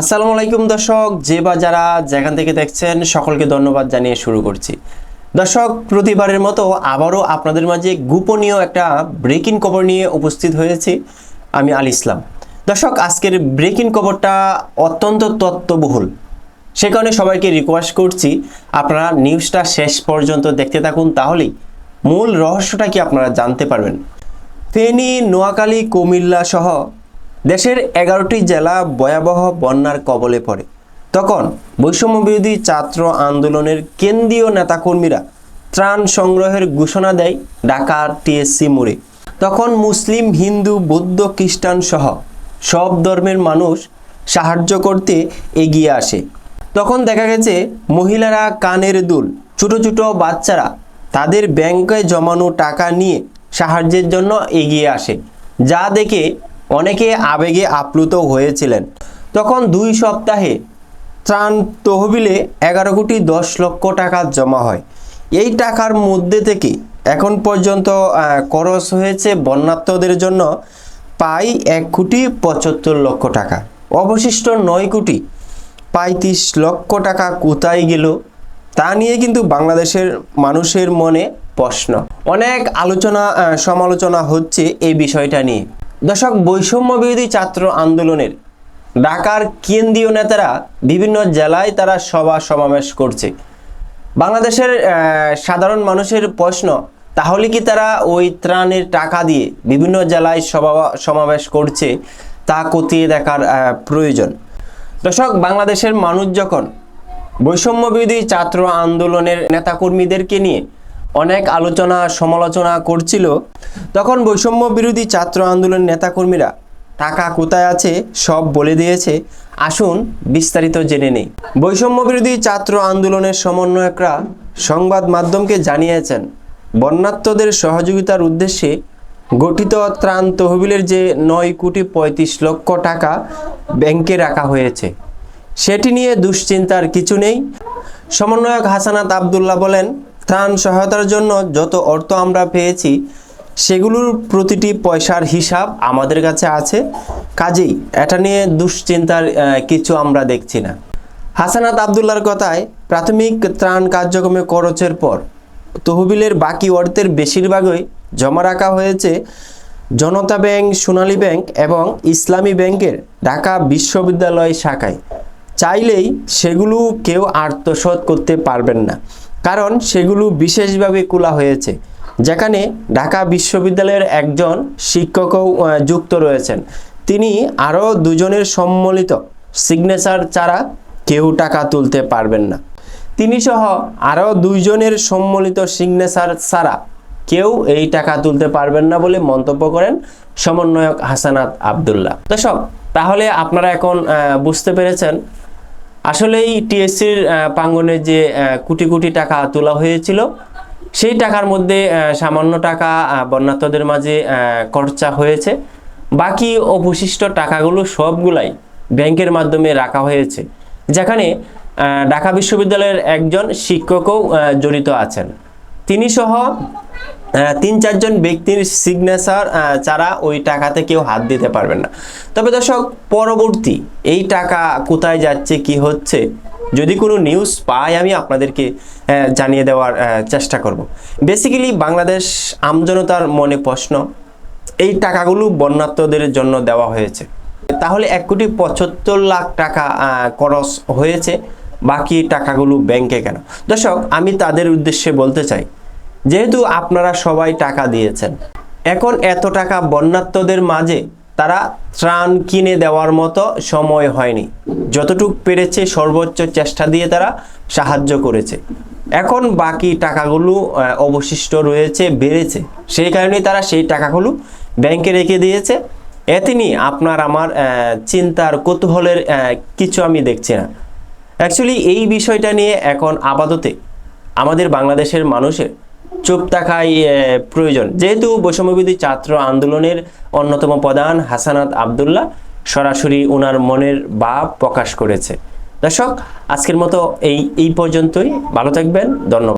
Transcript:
আসসালামু আলাইকুম দর্শক, যে বা যারা যেখান থেকে দেখছেন, সকলকে ধন্যবাদ জানিয়ে শুরু করছি। দর্শক, প্রতিবারের মতো আবারও আপনাদের মাঝে গোপনীয় একটা ব্রেকিং খবর নিয়ে উপস্থিত হয়েছি আমি আল ইসলাম। দর্শক, আজকের ব্রেকিং খবরটা অত্যন্ত তত্ত্ববহুল সে কারণে সবাইকে রিকোয়েস্ট করছি, আপনারা নিউজটা শেষ পর্যন্ত দেখতে থাকুন, তাহলেই মূল রহস্যটা কি আপনারা জানতে পারবেন। ফেনী, নোয়াখালী, কুমিল্লা সহ দেশের এগারোটি জেলা ভয়াবহ বন্যার কবলে পড়ে। তখন বৈষম্য বিরোধী ছাত্র আন্দোলনের কেন্দ্রীয় নেতাকর্মীরা ত্রাণ সংগ্রহের ঘোষণা দেয় ঢাকার টিএসসি মোড়ে। তখন মুসলিম, হিন্দু, বৌদ্ধ, খ্রিস্টান সহ সব ধর্মের মানুষ সাহায্য করতে এগিয়ে আসে। তখন দেখা গেছে, মহিলারা কানের দুল, ছোট ছোট বাচ্চারা তাদের ব্যাংকে জমানো টাকা নিয়ে সাহায্যের জন্য এগিয়ে আসে। যা দেখে অনেকে আবেগে আপ্লুত হয়েছিলেন। তখন দুই সপ্তাহে ত্রাণ তহবিলে এগারো কোটি দশ লক্ষ টাকা জমা হয়। এই টাকার মধ্যে থেকে এখন পর্যন্ত খরচ হয়েছে বন্যাত্মদের জন্য পাই এক কোটি পঁচাত্তর লক্ষ টাকা। অবশিষ্ট নয় কোটি পঁয়ত্রিশ লক্ষ টাকা কোথায় গেল তা নিয়ে কিন্তু বাংলাদেশের মানুষের মনে প্রশ্ন। অনেক আলোচনা সমালোচনা হচ্ছে এই বিষয়টা নিয়ে। দর্শক বৈষম্য বিরোধী ছাত্র আন্দোলনের ঢাকার কেন্দ্রীয় নেতারা বিভিন্ন জেলায় তারা সভা সমাবেশ করছে। বাংলাদেশের সাধারণ মানুষের প্রশ্ন, তাহলে কি তারা ওই ত্রাণের টাকা দিয়ে বিভিন্ন জেলায় সভা সমাবেশ করছে তা খতিয়ে দেখার প্রয়োজন? দর্শক, বাংলাদেশের মানুষ যখন বৈষম্য বিরোধী ছাত্র আন্দোলনের নেতাকর্মীদেরকে নিয়ে অনেক আলোচনা, সমালোচনা করছিল। তখন বৈষম্য বিরোধী ছাত্র আন্দোলনের নেতাকর্মীরা, টাকা কোথায় আছে? সব বলে দিয়েছে। আসুন বিস্তারিত জেনে নেই। বৈষম্য বিরোধী ছাত্র আন্দোলনের সমন্বয়করা সংবাদ মাধ্যমকে জানিয়েছেন বন্যাত্মদের সহযোগিতার উদ্দেশ্যে গঠিত ত্রাণ তহবিলের যে নয় কোটি পঁয়ত্রিশ লক্ষ টাকা ব্যাংকে রাখা হয়েছে, সেটি নিয়ে দুশ্চিন্তার কিছু নেই। সমন্বয়ক হাসানাত আবদুল্লাহ বলেন ত্রাণ সহায়তার জন্য যত অর্থ আমরা পেয়েছি, সেগুলোর প্রতিটি পয়সার হিসাব আমাদের কাছে আছে। কাজেই এটা নিয়ে দুশ্চিন্তার কিছু আমরা দেখছি না। হাসানাত আবদুল্লার কথায় প্রাথমিক ত্রাণ কার্যক্রমে খরচের পর তহবিলের বাকি অর্থের বেশিরভাগই জমা রাখা হয়েছে জনতা ব্যাংক, সোনালী ব্যাংক এবং ইসলামী ব্যাংকের ঢাকা বিশ্ববিদ্যালয় শাখায়। চাইলেই সেগুলো কেউ আত্মসাৎ করতে পারবেন না। কারণ সেগুলো বিশেষভাবে খোলা হয়েছে। যেখানে ঢাকা বিশ্ববিদ্যালয়ের একজন শিক্ষকও যুক্ত রয়েছেন। তিনি আরও দুজনের সম্মিলিত সিগনেচার ছাড়া কেউ টাকা তুলতে পারবেন না। তিনি সহ আরও দুইজনের সম্মিলিত সিগনেচার ছাড়া কেউ এই টাকা তুলতে পারবেন না বলে মন্তব্য করেন সমন্বয়ক হাসানাত আবদুল্লাহ। দর্শক, তাহলে আপনারা এখন বুঝতে পেরেছেন আসলেই টিএসসির প্রাঙ্গনে যে কোটি কোটি টাকা তোলা হয়েছিল, সেই টাকার মধ্যে সামান্য টাকা বন্যাত্মদের মাঝে খরচা হয়েছে। বাকি অবশিষ্ট টাকাগুলো সবগুলাই ব্যাংকের মাধ্যমে রাখা হয়েছে, যেখানে ঢাকা বিশ্ববিদ্যালয়ের একজন শিক্ষকও জড়িত আছেন। তিনি সহ তিন চারজন ব্যক্তির সিগনেচার ছাড়া ওই টাকাতে কেউ হাত দিতে পারবেন না। তবে দর্শক, পরবর্তী এই টাকা কোথায় যাচ্ছে, কি হচ্ছে, যদি কোনো নিউজ পাই আমি আপনাদেরকে জানিয়ে দেওয়ার চেষ্টা করব। বেসিক্যালি বাংলাদেশ আমজনতার মনে প্রশ্ন, এই টাকাগুলো বন্যাত্মদের জন্য দেওয়া হয়েছে। তাহলে এক কোটি পঁচাত্তর লাখ টাকা খরচ হয়েছে, বাকি টাকাগুলো ব্যাংকে কেন? দর্শক, আমি তাদের উদ্দেশ্যে বলতে চাই যেহেতু আপনারা সবাই টাকা দিয়েছেন। এখন এত টাকা বন্যাত্মদের মাঝে তারা ত্রাণ কিনে দেওয়ার মতো সময় হয়নি। যতটুক পেরেছে সর্বোচ্চ চেষ্টা দিয়ে তারা সাহায্য করেছে। এখন বাকি টাকাগুলো অবশিষ্ট রয়েছে, বেড়েছে। সেই কারণেই তারা সেই টাকাগুলো ব্যাংকে রেখে দিয়েছে। এতে নিয়ে আপনার আমার চিন্তার কৌতূহলের কিছু আমি দেখছি না। অ্যাকচুয়ালি এই বিষয়টা নিয়ে এখন আপাততে আমাদের বাংলাদেশের মানুষের চুপ থাকাই প্রয়োজন। যেহেতু বৈষম্যবিধি ছাত্র আন্দোলনের অন্যতম প্রধান হাসানাত আবদুল্লাহ সরাসরি ওনার মনের ভাব প্রকাশ করেছে। দর্শক, আজকের মতো এই এই পর্যন্তই। ভালো থাকবেন। ধন্যবাদ।